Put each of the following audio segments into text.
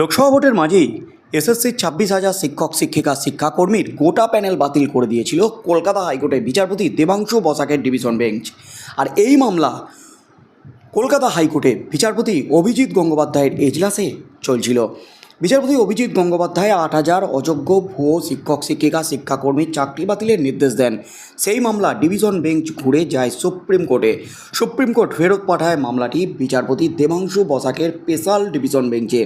লোকসভা ভোটের মাঝেই এসএসসির ছাব্বিশ হাজার শিক্ষক, শিক্ষিকা, শিক্ষাকর্মীর গোটা প্যানেল বাতিল করে দিয়েছিল কলকাতা হাইকোর্টের বিচারপতি দেবাংশু বসাকের ডিভিশন বেঞ্চ। আর এই মামলা কলকাতা হাইকোর্টে বিচারপতি অভিজিৎ গঙ্গোপাধ্যায়ের এজলাসে চলছিল। বিচারপতি অভিজিৎ গঙ্গোপাধ্যায় আট হাজার অযোগ্য ভুয়ো শিক্ষক, শিক্ষিকা শিক্ষাকর্মীর চাকরি বাতিলের নির্দেশ দেন। সেই মামলা ডিভিশন বেঞ্চ ঘুরে যায় সুপ্রিম কোর্টে। সুপ্রিম কোর্ট ফেরত পাঠায় মামলাটি বিচারপতি দেবাংশু বসাকের স্পেশাল ডিভিশন বেঞ্চে।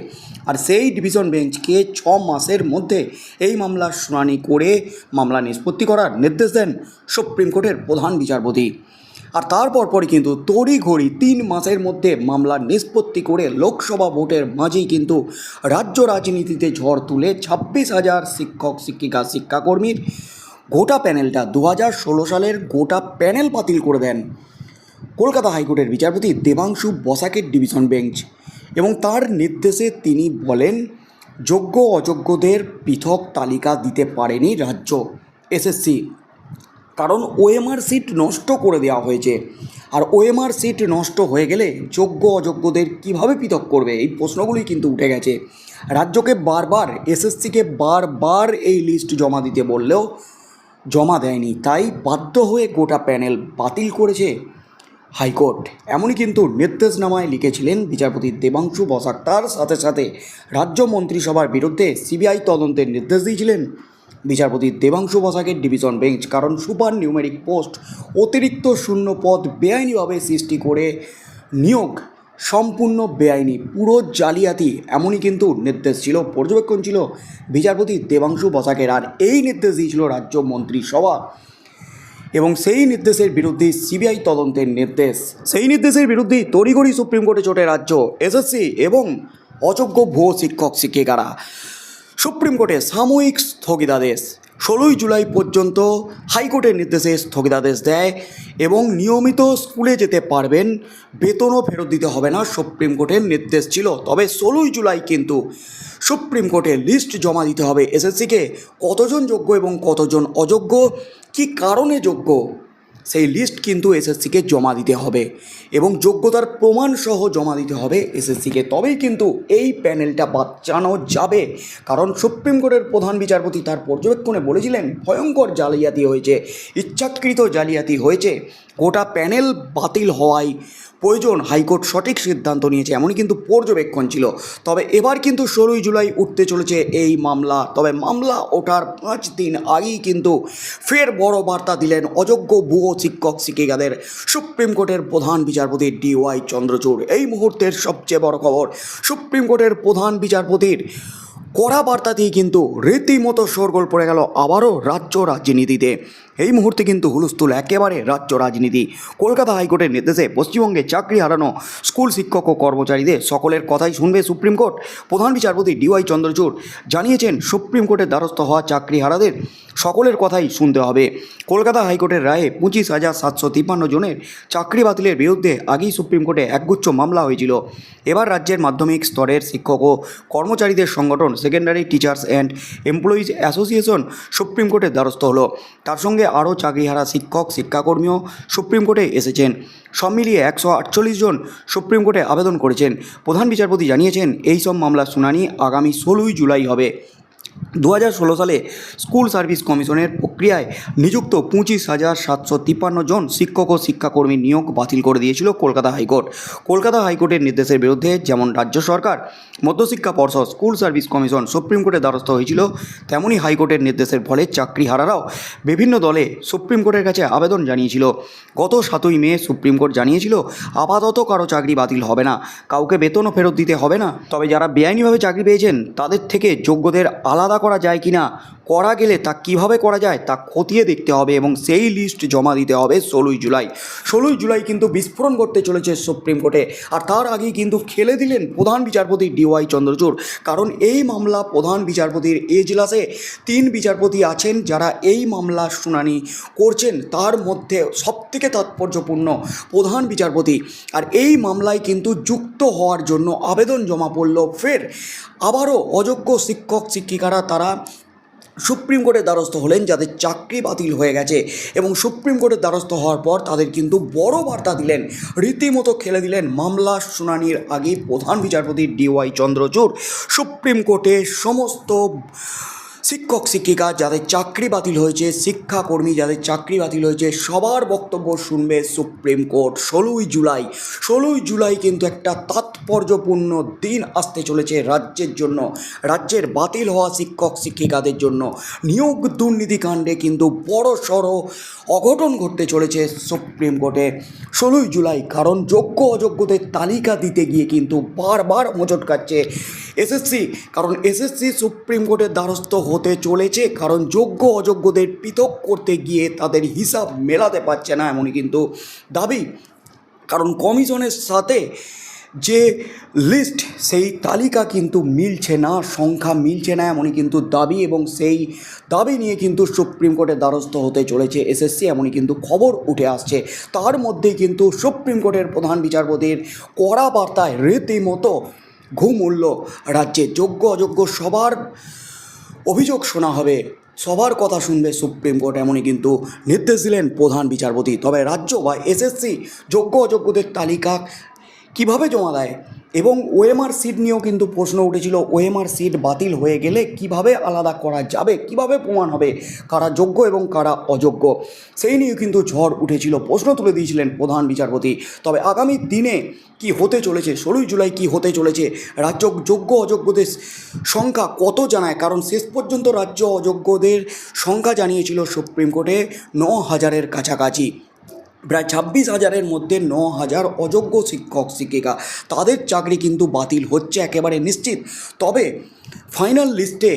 আর সেই ডিভিশন বেঞ্চকে ছ মাসের মধ্যে এই মামলার শুনানি করে মামলা নিষ্পত্তি করার নির্দেশ দেন সুপ্রিম কোর্টের প্রধান বিচারপতি। আর তারপর পরই কিন্তু তড়িঘড়ি তিন মাসের মধ্যে মামলার নিষ্পত্তি করে লোকসভা ভোটের মাঝেই কিন্তু রাজ্য রাজনীতিতে ঝড় তুলে ছাব্বিশ হাজার শিক্ষক, শিক্ষিকা, শিক্ষাকর্মীর গোটা প্যানেলটা দু সালের গোটা প্যানেল বাতিল করে দেন কলকাতা হাইকোর্টের বিচারপতি দেবাংশু বসাকের ডিভিশন বেঞ্চ এবং তার নির্দেশে তিনি বলেন যোগ্য অযোগ্যদের পৃথক তালিকা দিতে পারেনি রাজ্য। এসএসসি কারণ ওএমআর সিট নষ্ট করে দেওয়া হয়েছে। আর ওএমআর সিট নষ্ট হয়ে গেলে যোগ্য অযোগ্যদের কীভাবে পৃথক করবে? এই প্রশ্নগুলি কিন্তু উঠে গেছে। রাজ্যকে বারবার এসএসসিকে বারবার এই লিস্ট জমা দিতে বললেও জমা দেয়নি। তাই বাধ্য হয়ে গোটা প্যানেল বাতিল করেছে হাইকোর্ট। এমনই কিন্তু নির্দেশনামায় লিখেছিলেন বিচারপতি দেবাংশু বসাক। তার সাথে সাথে রাজ্য মন্ত্রিসভার বিরুদ্ধে সিবিআই তদন্তের নির্দেশ দিয়েছিলেন বিচারপতি দেবাংশু বসাকের ডিভিশন বেঞ্চ কারণ সুপার নিউমেরিক পোস্ট অতিরিক্ত শূন্য পদ বেআইনিভাবে সৃষ্টি করে নিয়োগ সম্পূর্ণ বেআইনি, পুরো জালিয়াতি, এমনই কিন্তু নির্দেশ ছিল, পর্যবেক্ষণ ছিল বিচারপতি দেবাংশু বসাকের আর এই নির্দেশ দিয়েছিল রাজ্য মন্ত্রিসভা। এবং সেই নির্দেশের বিরুদ্ধে সিবিআই তদন্তের নির্দেশ। সেই নির্দেশের বিরুদ্ধেই তড়িঘড়ি সুপ্রিম কোর্টে চটে রাজ্য এসএসসি এবং অযোগ্য ভুয়ো শিক্ষক শিক্ষিকারা সুপ্রিম কোর্টে সাময়িক স্থগিতাদেশ। ষোলোই জুলাই পর্যন্ত হাইকোর্টের নির্দেশে স্থগিতাদেশ দেয় এবং নিয়মিত স্কুলে যেতে পারবেন, বেতনও ফেরত দিতে হবে না সুপ্রিম কোর্টের নির্দেশ ছিল। তবে ষোলোই জুলাই কিন্তু সুপ্রিম কোর্টে লিস্ট জমা দিতে হবে। এসএসসিকে কতজন যোগ্য এবং কতজন অযোগ্য, কী কারণে যোগ্য সেই লিস্ট কিন্তু এসএসসিকে জমা দিতে হবে এবং যোগ্যতার প্রমাণ সহ জমা দিতে হবে এসএসসিকে। তবেই কিন্তু এই প্যানেলটা বাঁচানো যাবে। কারণ সুপ্রিম কোর্টের প্রধান বিচারপতি তার পর্যবেক্ষণে বলেছিলেন, ভয়ঙ্কর জালিয়াতি হয়েছে, ইচ্ছাকৃত জালিয়াতি হয়েছে, গোটা প্যানেল বাতিল হওয়ায় প্রয়োজন। হাইকোর্ট সঠিক সিদ্ধান্ত নিয়েছে, এমনই কিন্তু পর্যবেক্ষণ ছিল। তবে এবার কিন্তু ষোলোই জুলাই উঠতে চলেছে এই মামলা। তবে মামলা ওঠার পাঁচ দিন আগেই কিন্তু ফের বড় বার্তা দিলেন অযোগ্য ভুয়ো শিক্ষক শিক্ষিকাদের সুপ্রিম কোর্টের প্রধান বিচারপতি ডিওয়াই চন্দ্রচূড়। এই মুহূর্তের সবচেয়ে বড় খবর, সুপ্রিম কোর্টের প্রধান বিচারপতির কড়া বার্তাতেই কিন্তু রীতিমতো শোরগোল পড়ে গেল আবারও রাজ্য রাজনীতিতে। এই মুহূর্তে কিন্তু হুলস্থুল একেবারে রাজ্য রাজনীতি। কলকাতা হাইকোর্টের নির্দেশে পশ্চিমবঙ্গে চাকরি হারানো স্কুল শিক্ষক ও কর্মচারীদের সকলের কথাই শুনবে সুপ্রিম কোর্ট। প্রধান বিচারপতি ডিওয়াই চন্দ্রচূড় জানিয়েছেন, সুপ্রিম কোর্টের দ্বারস্থ হওয়া চাকরি হারাদের সকলের কথাই শুনতে হবে। কলকাতা হাইকোর্টের রায়ে পঁচিশ হাজার সাতশো তিপ্পান্ন জনের চাকরি বাতিলের বিরুদ্ধে আগেই সুপ্রিম কোর্টে একগুচ্ছ মামলা হয়েছিল। এবার রাজ্যের মাধ্যমিক স্তরের শিক্ষক ও কর্মচারীদের সংগঠন secondary teachers and employees association supreme কোর্টের দ্বারস্থ হলো। তার সঙ্গে আরও চাকরিহারা শিক্ষক, শিক্ষাকর্মীও সুপ্রিম কোর্টে এসেছেন। সব মিলিয়ে একশো আটচল্লিশ জন সুপ্রিম কোর্টে আবেদন করেছেন। প্রধান বিচারপতি জানিয়েছেন এই সব মামলার শুনানি আগামী ষোলোই জুলাই হবে। দু হাজার ষোলো সালে স্কুল সার্ভিস কমিশনের প্রক্রিয়ায় নিযুক্ত পঁচিশ হাজার সাতশো তিপ্পান্ন জন শিক্ষক ও শিক্ষাকর্মী নিয়োগ বাতিল করে দিয়েছিল কলকাতা হাইকোর্ট। কলকাতা হাইকোর্টের নির্দেশের বিরুদ্ধে যেমন রাজ্য সরকার, মধ্যশিক্ষা পর্ষদ, স্কুল সার্ভিস কমিশন, সুপ্রিম কোর্টের দ্বারস্থ হয়েছিল তেমনই হাইকোর্টের নির্দেশের ফলে চাকরিহারারাও বিভিন্ন দলে সুপ্রিম কোর্টের কাছে আবেদন জানিয়েছিল। গত সাতই মে সুপ্রিম কোর্ট জানিয়েছিল, আপাতত কারও চাকরি বাতিল হবে না, কাউকে বেতনও ফেরত দিতে হবে না, তবে যারা বেআইনিভাবে চাকরি পেয়েছেন, তাদের থেকে যোগ্যদের আলাদা করা যায় কি না করা গেলে তা কীভাবে করা যায় তা খতিয়ে দেখতে হবে এবং সেই লিস্ট জমা দিতে হবে ষোলোই জুলাই। ষোলোই জুলাই কিন্তু বিস্ফোরণ করতে চলেছে সুপ্রিম কোর্টে। আর তার আগেই কিন্তু খেলে দিলেন প্রধান বিচারপতি ডিওয়াই চন্দ্রচূড়। কারণ এই মামলা প্রধান বিচারপতির এজলাসে তিন বিচারপতি আছেন যারা এই মামলা শুনানি করছেন। তার মধ্যে সবথেকে তাৎপর্যপূর্ণ প্রধান বিচারপতি। আর এই মামলায় কিন্তু যুক্ত হওয়ার জন্য আবেদন জমা পড়ল। ফের আবারও অযোগ্য শিক্ষক, শিক্ষিকারা তারা সুপ্রিম কোর্টের দ্বারস্থ হলেন যাদের চাকরি বাতিল হয়ে গেছে এবং সুপ্রিম কোর্টের দ্বারস্থ হওয়ার পর তাদের কিন্তু বড় বার্তা দিলেন। রীতিমতো খেলে দিলেন মামলা শুনানির আগে প্রধান বিচারপতি ডিওয়াই চন্দ্রচূড়। সুপ্রিম কোর্টে সমস্ত শিক্ষক শিক্ষিকা যাদের চাকরি বাতিল হয়েছে, শিক্ষাকর্মী যাদের চাকরি বাতিল হয়েছে, সবার বক্তব্য শুনবে সুপ্রিম কোর্ট। ষোলোই জুলাই ষোলোই জুলাই কিন্তু একটা তাৎপর্যপূর্ণ দিন আসতে চলেছে রাজ্যের জন্য, রাজ্যের বাতিল হওয়া শিক্ষক শিক্ষিকাদের জন্য। নিয়োগ দুর্নীতিকাণ্ডে কিন্তু বড় সড় অঘটন ঘটতে চলেছে সুপ্রিম কোর্টে। ষোলোই জুলাই, কারণ যোগ্য অযোগ্যদের তালিকা দিতে গিয়ে কিন্তু বারবার মোচট কাটছে এসএসসি, কারণ এসএসসি সুপ্রিম কোর্টের দ্বারস্থ হতে চলেছে, কারণ যোগ্য অযোগ্যদের পৃথক করতে গিয়ে তাদের হিসাব মেলাতে পারছে না এমনই কিন্তু দাবি। কারণ কমিশনের সাথে যে লিস্ট, সেই তালিকা কিন্তু মিলছে না, সংখ্যা মিলছে না এমনই কিন্তু দাবি এবং সেই দাবি নিয়ে কিন্তু সুপ্রিম কোর্টের দ্বারস্থ হতে চলেছে এসএসসি এমনই কিন্তু খবর উঠে আসছে। তার মধ্যেই কিন্তু সুপ্রিম কোর্টের প্রধান বিচারপতির কড়া বার্তায় রীতিমতো ঘুম উঠল রাজ্যে যোগ্য অযোগ্য সবার অভিযোগ শোনা হবে। সবার কথা শুনবে সুপ্রিম কোর্ট এমনই কিন্তু নির্দেশ দিলেন প্রধান বিচারপতি। তবে রাজ্য বা এসএসসি যোগ্য অযোগ্যদের তালিকা কীভাবে জমা দেয়? এবং ওএমআর সিট নিয়েও কিন্তু প্রশ্ন উঠেছিল, ওএমআর সিট বাতিল হয়ে গেলে কীভাবে আলাদা করা যাবে, কীভাবে প্রমাণ হবে কারা যোগ্য এবং কারা অযোগ্য? সেই নিয়েও কিন্তু ঝড় উঠেছিল, প্রশ্ন তুলে দিয়েছিলেন প্রধান বিচারপতি। তবে আগামী দিনে কি হতে চলেছে, ষোলোই জুলাই কি হতে চলেছে, রাজ্য যোগ্য অযোগ্যদের সংখ্যা কত জানায়? কারণ শেষ পর্যন্ত রাজ্য অযোগ্যদের সংখ্যা জানিয়েছিল সুপ্রিম কোর্টে ন হাজারের কাছাকাছি। প্রায় ছাব্বিশ হাজারের মধ্যে ন হাজার অযোগ্য শিক্ষক, শিক্ষিকা। তাদের চাকরি কিন্তু বাতিল হচ্ছে একেবারে নিশ্চিত। তবে ফাইনাল লিস্টে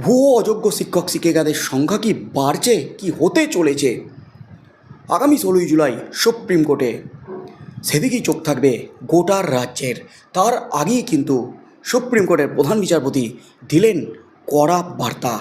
ভুয়ো অযোগ্য শিক্ষক, শিক্ষিকাদের সংখ্যা কি বাড়ছে, কি হতে চলেছে? আগামী ষোলোই জুলাই সুপ্রিম কোর্টে। সেদিকেই চোখ থাকবে গোটার রাজ্যের। তার আগেই কিন্তু সুপ্রিম কোর্টের প্রধান বিচারপতি দিলেন কড়া বার্তা।